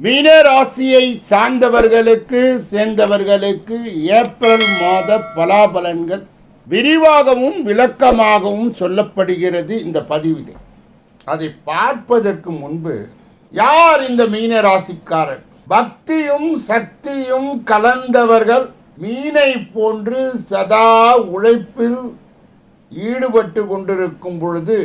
மீன ராசியை சார்ந்தவர்களுக்கு சேர்ந்தவர்களுக்கு ஏப்ரல் மாத பலாபலன்கள் விரிவாகவும் விளக்கமாகவும் சொல்லப்படுகிறது இந்த பதிவில். அதை பார்ப்பதற்கு முன்பு யார் இந்த மீன ராசிக்காரர் பக்தியும் சக்தியும் கலந்தவர்கள் மீனை போன்று சதா உழைப்பில் ஈடுபட்டு கொண்டிருக்கும் பொழுது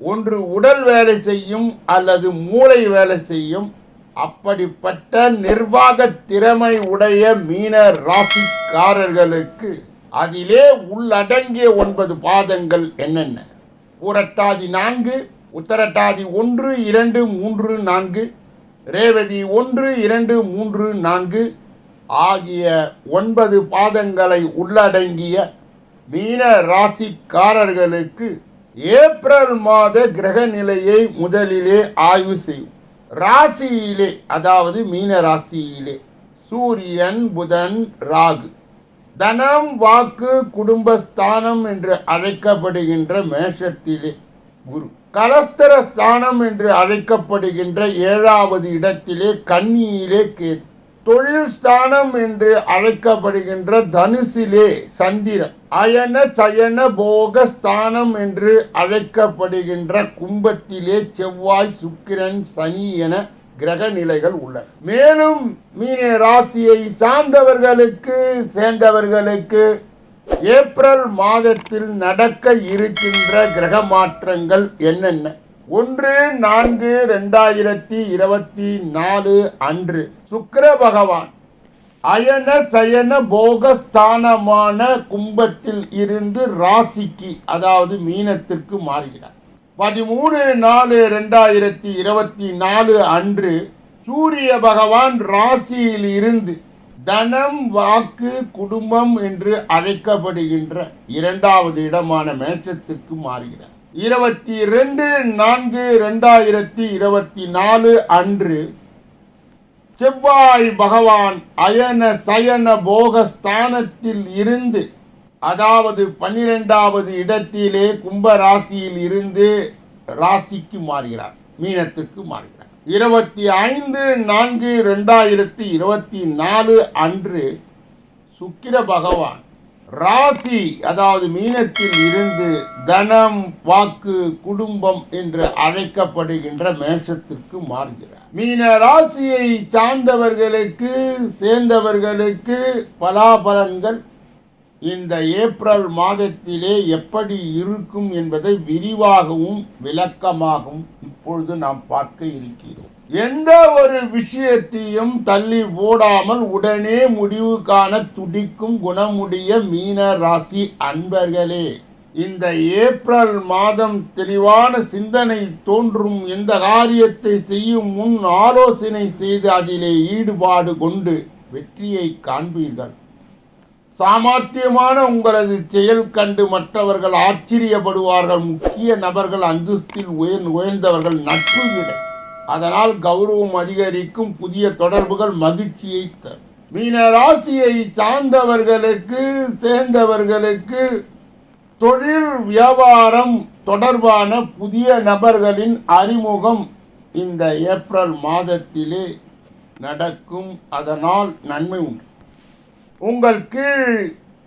ஒன்று உடல் வேலை செய்யும் அல்லது மூளை வேலை செய்யும் அப்படிப்பட்ட நிர்வாக திறமை உடைய மீன ராசிக்காரர்களுக்கு அதிலே உள்ளடங்கிய ஒன்பது பாதங்கள் என்னென்ன? புரட்டாதி நான்கு உத்தரட்டாதி ஒன்று இரண்டு மூன்று நான்கு ரேவதி ஒன்று இரண்டு மூன்று நான்கு ஆகிய ஒன்பது பாதங்களை உள்ளடங்கிய மீன ராசிக்காரர்களுக்கு ஏப்ரல் மாத கிரக நிலையை முதலிலே ஆய்வு செய்யும் ராசியிலே அதாவது மீன ராசியிலே சூரியன் புதன் ராகு தனம் வாக்கு குடும்பஸ்தானம் என்று அழைக்கப்படுகின்ற மேஷத்திலே குரு கலஸ்தர ஸ்தானம் என்று அழைக்கப்படுகின்ற ஏழாவது இடத்திலே கன்னியிலே கேது. தொழில் ஸ்தானம் என்று அழைக்கப்படுகின்ற தனுசிலே சந்திரன் அயன சயன போக ஸ்தானம் என்று அழைக்கப்படுகின்ற கும்பத்திலே செவ்வாய் சுக்கிரன் சனி என கிரக நிலைகள் உள்ளன. மேலும் மீன ராசியை சார்ந்தவர்களுக்கு சேர்ந்தவர்களுக்கு ஏப்ரல் மாதத்தில் நடக்க இருக்கின்ற கிரக மாற்றங்கள் என்னென்ன? ஒன்று நான்கு ரெண்டாயிரத்தி இருபத்தி நாலு அன்று. சுக்கர பகவான் அயன சயன போகஸ்தானமான கும்பத்தில் இருந்து ராசிக்கு அதாவது மீனத்திற்கு மாறுகிறார். பதிமூணு நாலு ரெண்டாயிரத்தி இருபத்தி நாலு அன்று சூரிய பகவான் ராசியில் இருந்து தனம் வாக்கு குடும்பம் என்று அழைக்கப்படுகின்ற இரண்டாவது இடமான மேச்சத்திற்கு மாறுகிறார். இருபத்தி ரெண்டு நான்கு ரெண்டாயிரத்தி இருபத்தி நாலு அன்று செவ்வாய் பகவான் அயன சயன போகஸ்தானத்தில் இருந்து அதாவது பன்னிரெண்டாவது இடத்திலே கும்ப ராசியில் இருந்து ராசிக்கு மாறுகிறார் மீனத்துக்கு மாறுகிறார். இருபத்தி ஐந்து நான்கு ரெண்டாயிரத்தி இருபத்தி நாலு அன்று சுக்கிர பகவான் ராசி அதாவது மீனத்தில் இருந்து தனம் வாக்கு குடும்பம் என்று அழைக்கப்படுகின்ற மேஷத்திற்கு மாறுகிறார். மீன ராசியை சார்ந்தவர்களுக்கு சேர்ந்தவர்களுக்கு பலாபலன்கள் இந்த ஏப்ரல் மாதத்திலே எப்படி இருக்கும் என்பதை விரிவாகவும் விளக்கமாகவும் இப்பொழுது நாம் பார்க்க இருக்கிறோம். எந்த ஒரு விஷயத்தையும் தள்ளி ஓடாமல் உடனே முடிவு காண துடிக்கும் குணமுடைய மீன ராசி அன்பர்களே இந்த ஏப்ரல் மாதம் தெளிவான சிந்தனை தோன்றும் எந்த காரியத்தை செய்யும் முன் ஆலோசனை செய்து அதிலே ஈடுபாடு கொண்டு வெற்றியை காண்பீர்கள். சாமர்த்தியமான உங்களது செயல் கண்டு மற்றவர்கள் ஆச்சரியப்படுவார்கள். முக்கிய நபர்கள் அந்தஸ்தில் உயர் உயர்ந்தவர்கள் நட்பு விட அதனால் கௌரவம் அதிகரிக்கும் புதிய தொடர்புகள் மகிழ்ச்சியை தரும் மீன ராசியை சார்ந்தவர்களுக்கு சேர்ந்தவர்களுக்கு தொழில் வியாபாரம் தொடர்பான புதிய நபர்களின் அறிமுகம் இந்த ஏப்ரல் மாதத்திலே நடக்கும். அதனால் நன்மை உண்டு. உங்கள் கீழ்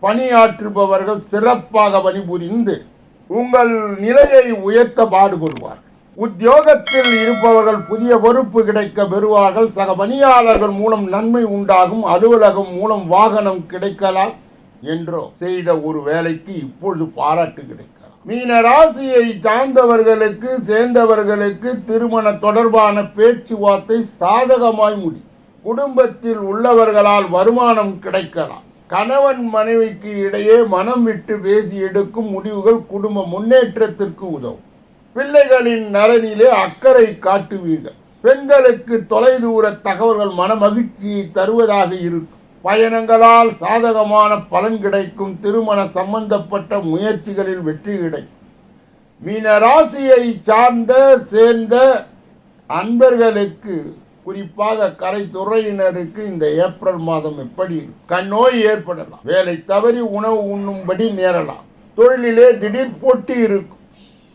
பணியாற்றுபவர்கள் சிறப்பாக பணிபுரிந்து உங்கள் நிலையை உயர்த்த பாடுபடுவார்கள். உத்தியோகத்தில் இருப்பவர்கள் புதிய பொறுப்பு கிடைக்க பெறுவார்கள். சக பணியாளர்கள் மூலம் நன்மை உண்டாகும். அலுவலகம் மூலம் வாகனம் கிடைக்கலாம் என்றோ செய்த ஒரு வேலைக்கு இப்பொழுது பாராட்டு கிடைக்கலாம். மீன ராசியை சார்ந்தவர்களுக்கு சேர்ந்தவர்களுக்கு திருமண தொடர்பான பேச்சுவார்த்தை சாதகமாய் முடியும் குடும்பத்தில் உள்ளவர்களால் வருமானம் கிடைக்கலாம். கணவன் மனைவிக்கு இடையே மனம் விட்டு பேசி எடுக்கும் முடிவுகள் குடும்ப முன்னேற்றத்திற்கு உதவும். பிள்ளைகளின் நலனிலே அக்கறை காட்டுவீர்கள். பெண்களுக்கு தொலைதூர தகவல்கள் மன மகிழ்ச்சியை தருவதாக இருக்கும். பயணங்களால் சாதகமான பலன் கிடைக்கும். திருமண சம்பந்தப்பட்ட முயற்சிகளில் வெற்றி கிடைக்கும். மீன ராசியை சார்ந்த சேர்ந்த அன்பர்களுக்கு குறிப்பாக கரைத்துறையினருக்கு இந்த ஏப்ரல் மாதம் எப்படி இருக்கும்? கண் நோய் ஏற்படலாம். வேலை தவறி உணவு உண்ணும்படி நேரலாம். தொழிலிலே திடீர் போட்டி இருக்கும்.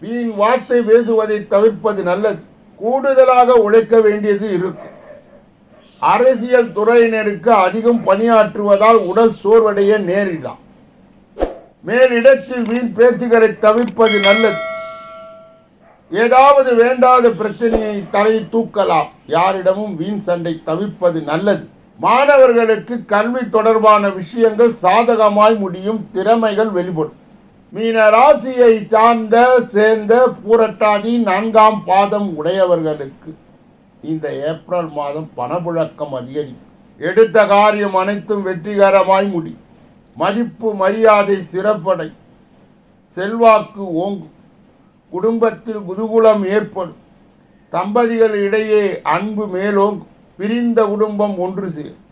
வீண் வார்த்தை பேசுவதை தவிர்ப்பது நல்லது. கூடுதலாக உழைக்க வேண்டியது இருக்கும். அரசியல் துறையினருக்கு அதிகம் பணியாற்றுவதால் உடல் சோர்வடைய நேரிடலாம். மேலிடத்தில் வீண் பேச்சுகளை தவிர்ப்பது நல்லது. ஏதாவது வேண்டாத பிரச்சனையை தலை தூக்கலாம். யாரிடமும் வீண் சண்டை தவிர்ப்பது நல்லது. மாணவர்களுக்கு கல்வி தொடர்பான விஷயங்கள் சாதகமாய் முடியும். திறமைகள் வெளிப்படும். மீன ராசியை சார்ந்த சேர்ந்த பூரட்டாதி நான்காம் பாதம் உடையவர்களுக்கு இந்த ஏப்ரல் மாதம் பணப்புழக்கம் அதிகரிக்கும். எடுத்த காரியம் அனைத்தும் வெற்றிகரமாய் முடி. மதிப்பு மரியாதை சிறப்படை. செல்வாக்கு ஓங்கும். குடும்பத்தில் குதூகுலம் ஏற்படும். தம்பதிகள் இடையே அன்பு மேலோங்கும். பிரிந்த குடும்பம் ஒன்று சேரும்.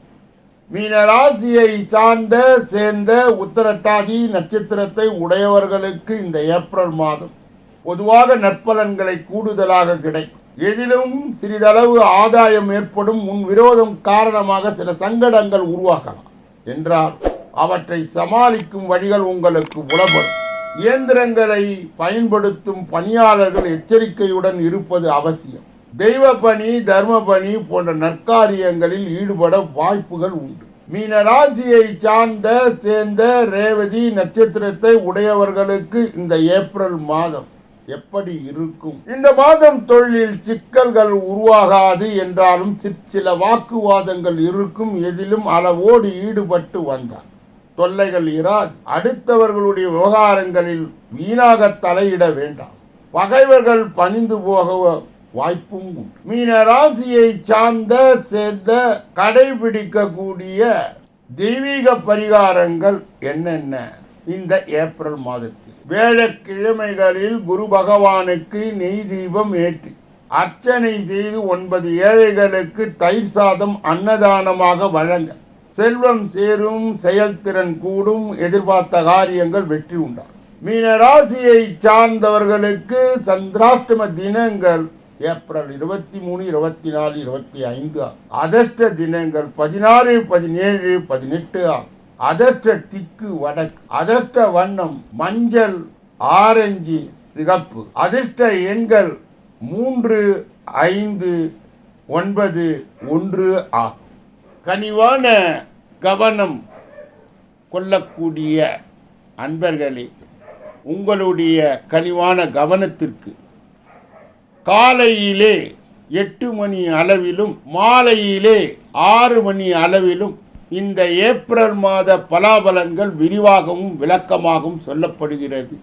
மீனராசியை சார்ந்த சேர்ந்த உத்தரட்டாதி நட்சத்திரத்தை உடையவர்களுக்கு இந்த ஏப்ரல் மாதம் பொதுவாக நற்பலன்களை கூடுதலாக கிடைக்கும். எதிலும் சிறிதளவு ஆதாயம் ஏற்படும் முன் விரோதம் காரணமாக சில சங்கடங்கள் உருவாகலாம். என்றால் அவற்றை சமாளிக்கும் வழிகள் உங்களுக்கு புலப்படும். இயந்திரங்களை பயன்படுத்தும் பணியாளர்கள் எச்சரிக்கையுடன் இருப்பது அவசியம். தெய்வ பணி தர்ம பணி போன்ற நற்காரியங்களில் ஈடுபட வாய்ப்புகள் உண்டு. மீன ராசியை சார்ந்த சேர்ந்த ரேவதி நட்சத்திரத்தை உடையவர்களுக்கு இந்த ஏப்ரல் மாதம் எப்படி இருக்கும்? இந்த மாதம் தொழிலில் சிக்கல்கள் உருவாகாது என்றாலும் சிற்சில சில வாக்குவாதங்கள் இருக்கும் எதிலும் அளவோடு ஈடுபட்டு வந்தார். தொல்லைகள் இராது. அடுத்தவர்களுடைய விவகாரங்களில் வீணாக தலையிட வேண்டாம். பகைவர்கள் பணிந்து போக வாய்ப்பும் உண்டு மீன ராசியை சார்ந்த சேர்ந்த கடைபிடிக்கக்கூடிய தெய்வீக பரிகாரங்கள் என்னென்ன? இந்த ஏப்ரல் மாதத்தில். வேழக்கிழமைகளில் குரு பகவானுக்கு நெய் தீபம் ஏற்றி அர்ச்சனை செய்து ஒன்பது ஏழைகளுக்கு தயிர் சாதம் அன்னதானமாக வழங்க செல்வம் சேரும் செயல்திறன் கூடும் எதிர்பார்த்த காரியங்கள் வெற்றி உண்டாகும். மீனராசியை சார்ந்தவர்களுக்கு சந்திராஷ்டம தினங்கள் ஏப்ரல் இருபத்தி மூணு இருபத்தி நாலு இருபத்தி ஐந்து. அதிர்ஷ்ட தினங்கள் பதினாறு பதினேழு பதினெட்டு. ஆகும் திக்கு வடக்கு. அதர்ஷ்ட வண்ணம் மஞ்சள் ஆரஞ்சு சிகப்பு. அதிர்ஷ்ட எண்கள் மூன்று ஐந்து ஒன்பது ஒன்று ஆகும். கனிவான கவனம் கொள்ளக்கூடிய அன்பர்களே உங்களுடைய கனிவான கவனத்திற்கு காலையிலே எட்டு மணி அளவிலும் மாலையிலே ஆறு மணி அளவிலும் இந்த ஏப்ரல் மாத பலாபலன்கள் விரிவாகவும் விளக்கமாகவும் சொல்லப்படுகிறது.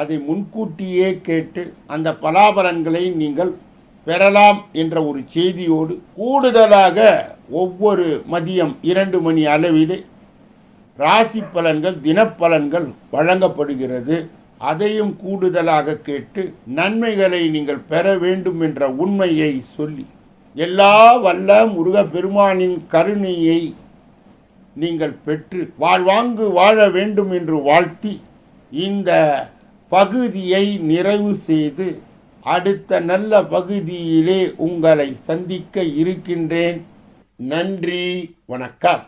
அதை முன்கூட்டியே கேட்டு அந்த பலாபலன்களை நீங்கள் பெறலாம் என்ற ஒரு செய்தியோடு கூடுதலாக ஒவ்வொரு மதியம் இரண்டு மணி அளவிலே ராசி பலன்கள் தினப்பலன்கள் வழங்கப்படுகிறது. அதையும் கூடுதலாக கேட்டு நன்மைகளை நீங்கள் பெற வேண்டும் என்ற உண்மையை சொல்லி எல்லா வல்ல முருகப்பெருமானின் கருணையை நீங்கள் பெற்று வாழ்வாங்கு வாழ வேண்டும் என்று வாழ்த்தி இந்த பகுதியை நிறைவு செய்து அடுத்த நல்ல பகுதியிலே உங்களை சந்திக்க இருக்கின்றேன். நன்றி வணக்கம்.